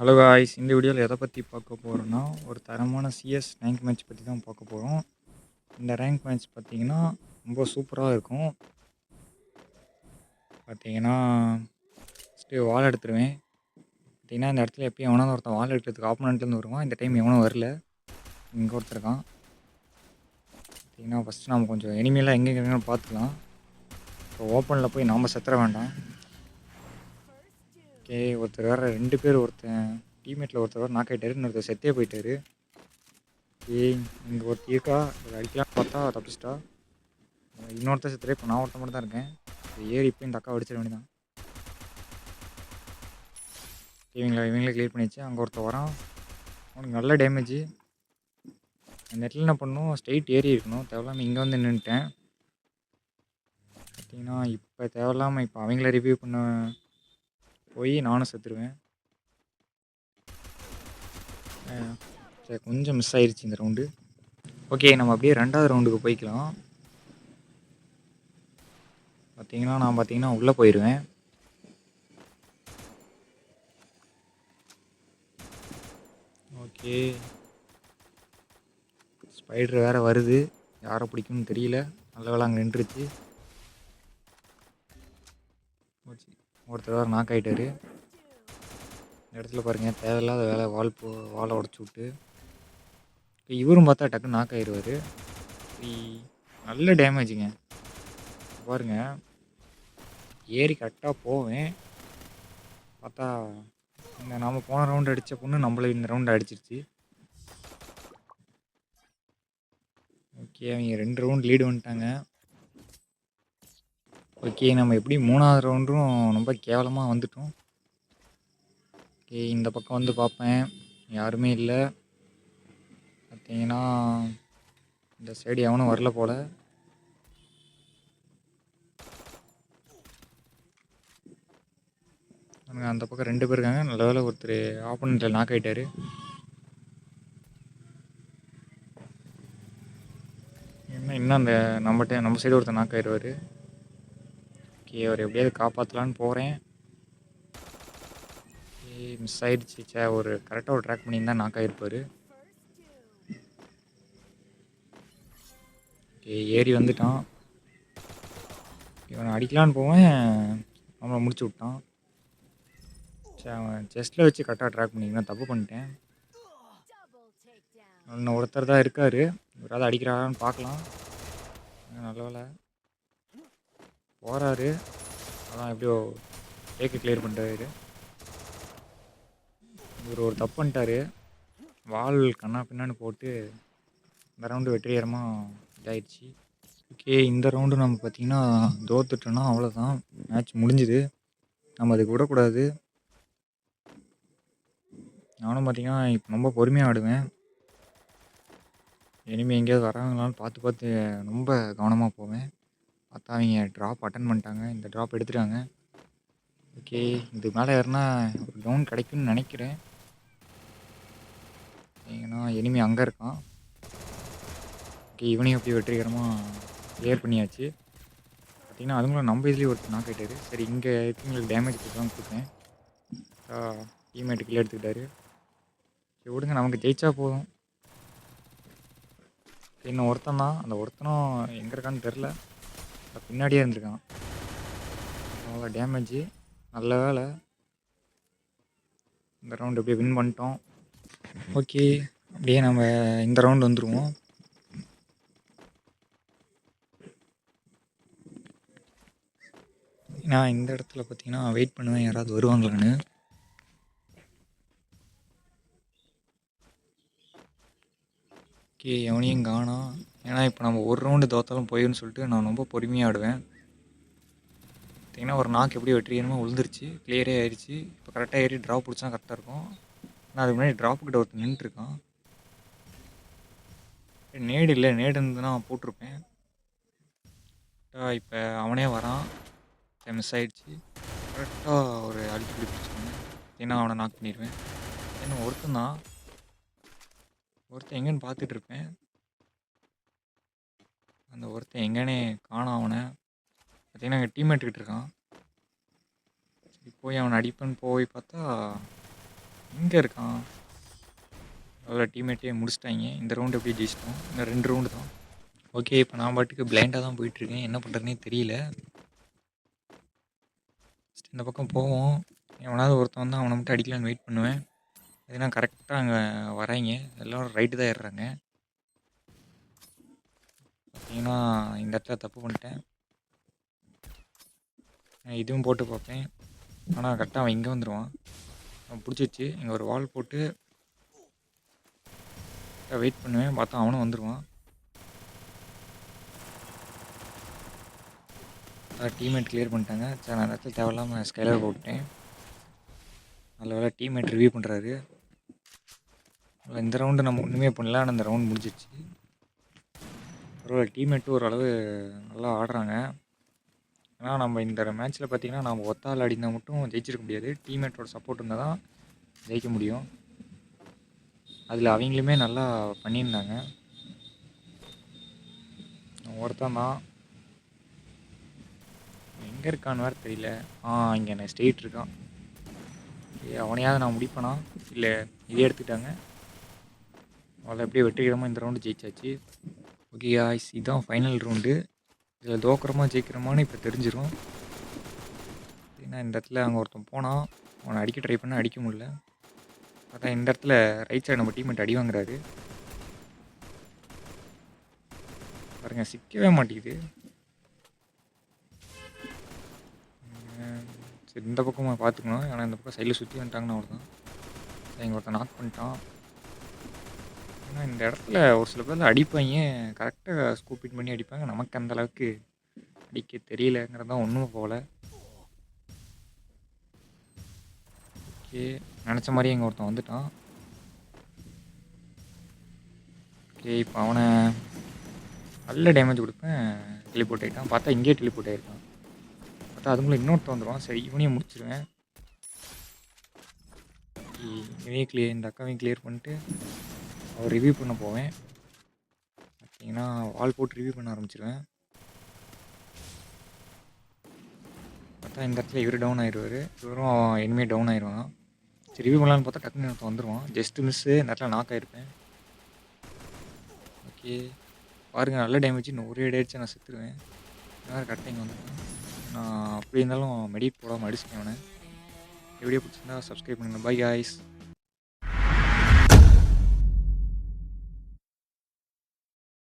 Hello guys இந்த வீடியோவில் எதை பற்றி பார்க்க போகிறோன்னா ஒரு தரமான சிஎஸ் ரேங்க் மேட்ச் பற்றி தான் பார்க்க போகிறோம் இந்த ரேங்க் மேட்ச் பார்த்திங்கன்னா ரொம்ப சூப்பராக இருக்கும். பார்த்தீங்கன்னா ஃபஸ்ட்டு வால் எடுத்துருவேன். பார்த்திங்கன்னா இந்த இடத்துல எப்பயும் எவனாவது ஒருத்தன் வால் எடுக்கிறதுக்கு ஆப்போனண்ட்லேருந்து வருவான். இந்த டைம் எவனும் வரல. இங்கே ஒருத்தருக்கான் பார்த்தீங்கன்னா ஃபஸ்ட்டு நம்ம கொஞ்சம் எனிமையெல்லாம் எங்கே எங்கேன்னு பார்த்துக்கலாம். இப்போ ஓப்பனில் போய் நாம் செத்துற வேண்டாம். ஓகே ஒருத்தர் வேறு ரெண்டு பேர் ஒருத்தன் டீம்மேட்டில் ஒருத்தர் வேறு நாக் ஆகிட்டாரு இன்னொருத்தர் செத்தே போயிட்டாரு. ஏய் இங்கே ஒருத்தி இருக்கா? ஒரு அடிக்கலாம் பார்த்தா தப்பிச்சிட்டா. இன்னொருத்தர் செத்துறே இப்போ நான் ஒருத்தன் மட்டும் தான் இருக்கேன். இது ஏறி இப்போ இந்த அக்கா அடிச்சிட வேண்டியதான் இவங்கள இவங்களே கிளியர் பண்ணிச்சு அங்கே ஒருத்தர் வரான். அவனுக்கு நல்ல டேமேஜ் அந்த இடத்துல என்ன பண்ணணும்? ஸ்ட்ரெயிட் ஏறி இருக்கணும். தேவையில்லாமல் இங்கே வந்து நின்றுட்டேன் பார்த்தீங்கன்னா இப்போ தேவையில்லாமல் இப்போ அவங்கள ரிவ்யூ பண்ண போய் நானும் செத்துருவேன். சரி கொஞ்சம் மிஸ் ஆயிடுச்சு இந்த ரவுண்டு ஓகே நம்ம அப்படியே ரெண்டாவது ரவுண்டுக்கு போய்க்கலாம். பார்த்தீங்கன்னா நான் பார்த்தீங்கன்னா உள்ளே போயிடுவேன் ஓகே ஸ்பைடர் வேறு வருது. யாரை பிடிக்கும்னு தெரியல. நல்ல வேலை அங்கே நின்றுச்சு. போச்சு. ஒருத்தர் வேறு நாக் ஆகிட்டாரு இந்த இடத்துல பாருங்கள் தேவையில்லாத வேலை வால் போ வாலை உடச்சி விட்டு. இவரும் பார்த்தா டக்குன்னு நாக் ஆயிடுவார் நல்ல டேமேஜுங்க பாருங்க ஏறி கரெக்டாக போவேன். பார்த்தா இந்த நாம் போன ரவுண்டு அடித்த பொண்ணு நம்மளை இந்த ரவுண்டு அடிச்சிருச்சு. ஓகே அவங்க ரெண்டு ரவுண்ட் லீடு வந்துட்டாங்க. ஓகே நம்ம எப்படி மூணாவது ரவுண்டும் ரொம்ப கேவலமாக வந்துட்டோம். ஓகே இந்த பக்கம் வந்து பார்ப்பேன். யாருமே இல்லை. பார்த்தீங்கன்னா இந்த சைடு எவனும் வரல போல. அவனுங்க அந்த பக்கம் ரெண்டு பேர் இருக்காங்க. நல்ல வேலை ஒருத்தர் ஆப்போனண்ட்டில் நாக் ஆகிட்டாரு என்ன இன்னும் அந்த நம்மகிட்ட நம்ம சைடு ஒருத்தர் நாக் ஆயிடுவார் ஓகே அவர் எப்படியாவது காப்பாற்றலான்னு போகிறேன் மிஸ் ஆயிடுச்சு சே ஒரு கரெக்டாக ஒரு ட்ராக் பண்ணியிருந்தா நாக் ஆகிருப்பார் ஓகே ஏறி வந்துட்டான். இவனை அடிக்கலான்னு போவேன். அவனை முடிச்சு விட்டான். சே அவன் செஸ்ட்டில் வச்சு கரெக்டாக ட்ராக் பண்ணிங்கன்னா தப்பு பண்ணிட்டேன். இன்னும் ஒருத்தர் தான் இருக்கார். இவராது அடிக்கிறாரான்னு பார்க்கலாம். நல்ல வேலை. போகிறாரு அதான் எப்படியோ டேக்கு கிளியர் பண்ணிட்டாரு இவர் ஒரு தப்பு பண்ணிட்டாரு. வால் கண்ணா பின்னான்னு போட்டு இந்த ரவுண்டு வெற்றிகரமாக இதாயிடுச்சு. ஓகே இந்த ரவுண்டு நம்ம பார்த்திங்கன்னா தோத்துட்டோன்னா அவ்வளோதான் மேட்ச் முடிஞ்சுது. நம்ம அதுக்கு விடக்கூடாது. நானும் பார்த்தீங்கன்னா இப்போ ரொம்ப பொறுமையாக ஆடுவேன். இனிமேல் எங்கேயாவது வராங்களான்னு பார்த்து பார்த்து ரொம்ப கவனமாக போவேன். பார்த்தா அவங்க ட்ராப் அட்டன் பண்ணிட்டாங்க. இந்த ட்ராப் எடுத்துட்டாங்க. ஓகே இது மேலே ஏறினா ஒரு டவுன் கிடைக்கும்னு நினைக்கிறேன். ஏன்னா எனிமி அங்கே இருக்கான். ஓகே இவனையும் அப்படி வெற்றிகரமாக கிளியர் பண்ணியாச்சு. பார்த்தீங்கன்னா அதுங்களும் நம்ம இதுலேயும் ஒருத்தர் நாக் ஆகிட்டாரு சரி இங்கே இருக்கவங்களுக்கு டேமேஜ் கொடுத்தான்னு கொடுத்தேன் டீமேட்டு கீழே எடுத்துக்கிட்டாரு. சரி விடுங்க நமக்கு ஜெயிச்சா போதும். இன்னும் ஒருத்தன் தான். அந்த ஒருத்தனும் எங்கே இருக்கான்னு தெரில பின்னாடியே இருந்திருக்கான் அவ்வளோ டேமேஜு நல்ல வேலை. இந்த ரவுண்டு அப்படியே வின் பண்ணிட்டோம். ஓகே அப்படியே நம்ம இந்த ரவுண்டு வந்துடுவோம் நான் இந்த இடத்துல பார்த்தீங்கன்னா வெயிட் பண்ணுவேன் யாராவது வருவாங்களான்னு ஓகே எவனையும் காணோம். ஏன்னா இப்போ நம்ம ஒரு ரவுண்டு தோத்தாலும் போயிருன்னு சொல்லிட்டு நான் ரொம்ப பொறுமையாக ஆடுவேன். பார்த்திங்கன்னா ஒரு நாக்கு எப்படி வெற்றிகரமாக விழுந்துருச்சு கிளியரே ஆயிடுச்சு. இப்போ கரெக்டாக ஏறி ட்ராப் பிடிச்சா கரெக்டாக இருக்கும். ஆனால் அதுக்கு முன்னாடி ட்ராப் கிட்ட ஒருத்தர் நின்றுருக்கான் நேடு இல்லை நேடு இருந்ததுன்னா போட்டிருப்பேன். இப்போ அவனே வரான். மிஸ் ஆயிடுச்சு. கரெக்டாக ஒரு அழுத்தி பிடிச்சிருவேன் ஏன்னா அவனை நாக் பண்ணிடுவேன். ஏன்னா ஒருத்தன் தான். ஒருத்தன் எங்கேன்னு பார்த்துட்டு இருப்பேன். அந்த ஒருத்தன் எங்கேனே காணும் அவனை. பார்த்தீங்கன்னா எங்கள் டீம் கிட்ட இருக்கான். சரி போய் அவனை அடிப்பேன்னு போய் பார்த்தா எங்கே இருக்கான். நல்ல டீம்மேட்டே முடிச்சிட்டாங்க. இந்த ரவுண்டு எப்படி ஜெயிச்சிட்டோம். இன்னும் ரெண்டு ரவுண்டு தான். ஓகே இப்போ நான் பாட்டுக்கு பிளைண்டாக தான் போயிட்டுருக்கேன். என்ன பண்ணுறதுனே தெரியல. இந்த பக்கம் போவோம். எவனாவது ஒருத்தன் வந்து அவனை மட்டும் அடிக்கலான்னு வெயிட் பண்ணுவேன். ஏன்னா கரெக்டாக அங்கே வராங்க. எல்லோரும் ரைட்டு தான் ஏறுறாங்க. பார்த்தீங்கன்னா இந்த இடத்துல தப்பு பண்ணிட்டேன். நான் இதுவும் போட்டு பார்ப்பேன். ஆனால் கரெக்டாக அவன் இங்கே வந்துடுவான் அவன் பிடிச்சிச்சு இங்கே ஒரு வால் போட்டு வெயிட் பண்ணுவேன். பார்த்தா அவனும் வந்துடுவான் டீம்மேட் கிளியர் பண்ணிட்டாங்க. சார் நான் இடத்துல தேவையில்லாமல் ஸ்கைலர் போட்டேன் நல்ல வேலை டீம்மேட் ரிவ்யூ பண்ணுறாரு இந்த ரவுண்டு நம்ம ஒன்றுமே பண்ணல. ஆனால் இந்த ரவுண்ட் முடிஞ்சிடுச்சு பரவாயில்ல. டீம்மேட்டு ஓரளவு நல்லா ஆடுறாங்க. ஏன்னா நம்ம இந்த மேட்ச்சில் பார்த்தீங்கன்னா நம்ம ஒத்தால் அடிந்தால் மட்டும் ஜெயிச்சிருக்க முடியாது. டீம்மேட்டோட சப்போர்ட் இருந்தால் தான் ஜெயிக்க முடியும். அதில் அவங்களுமே நல்லா பண்ணியிருந்தாங்க. ஒருத்தன் தான். எங்கே இருக்கான்னு வேறு தெரியல. ஆ இங்கே என்ன ஸ்டேட் இருக்கான். அவனையாவது நான் முடிப்பேனா? இல்லை இதே எடுத்துக்கிட்டாங்க அவளை எப்படியே வெற்றிகரமாக இந்த ரவுண்டு ஜெயிச்சாச்சு. ஓகே ஆய்ஸ் இதுதான் ஃபைனல் ரவுண்டு இதில் தோக்கிறோமா ஜெயிக்கிறோமான்னு இப்போ தெரிஞ்சிடும் ஏன்னா இந்த இடத்துல அங்கே ஒருத்தன் போனான் அவனை அடிக்க ட்ரை பண்ணால் அடிக்க முடில பார்த்தா இந்த இடத்துல ரைட் சைடு நம்ம டீம்மேட் அடி வாங்குறாரு. பாருங்க சிக்கவே மாட்டேங்குது. சரி இந்த பக்கமாக பார்த்துக்கணும். ஏன்னா இந்த பக்கம் சைடில் சுற்றி வந்துட்டாங்கன்னா அவ்வளோதான் இங்கே ஒருத்தன் நாக் பண்ணிட்டான். ஏன்னா இந்த இடத்துல ஒரு சில பேர் அடிப்பாங்க. கரெக்டாக ஸ்கூப்பிட் பண்ணி அடிப்பாங்க. நமக்கு அந்த அளவுக்கு அடிக்க தெரியலங்கிறது தான் ஒன்றும் போகல ஓகே. நினச்ச மாதிரி எங்கள் ஒருத்தன் வந்துட்டான். ஓகே இப்போ அவனை நல்ல டேமேஜ் கொடுப்பேன். டெலிபோர்ட் ஆகிட்டான் பார்த்தா இங்கேயே டெலிபோர்ட் ஆகிருக்கான் பார்த்தா அதுக்குள்ளே இன்னொருத்தன் வந்துடுவான் சரி இவனையும் முடிச்சிருவேன். ஓகே, இவனையும் கிளியர் இந்த அக்காவையும் கிளியர் பண்ணிட்டு அவர் ரிவ்யூ பண்ண போவேன். பார்த்தீங்கன்னா வால் போட்டு ரிவ்யூ பண்ண ஆரம்பிச்சிருவேன். பார்த்தா இந்த இடத்துல இவர் டவுன் ஆயிடுவார். இவரும் இனிமே டவுன் ஆயிடுவான் சரி ரிவ்யூ பண்ணலான்னு பார்த்தா டக்குன்னு ஒருத்தன் வந்துடுவான் ஜஸ்ட்டு மிஸ்ஸு இந்த இடத்துல நாக் ஆயிருப்பேன். ஓகே பாருங்கள் நல்ல டேமேஜ் இன்னும் ஒரே அடிச்சு நான் செத்துருவேன். வேறு கரெக்டாக இங்கே வந்துட்டேன் நான் அப்படி இருந்தாலும் மெடிட் போடாமல் அடிச்சுக்கேன் அவனை. எப்படியே பிடிச்சிருந்தா சப்ஸ்கிரைப் பண்ணுங்கள் பை காய்ஸ்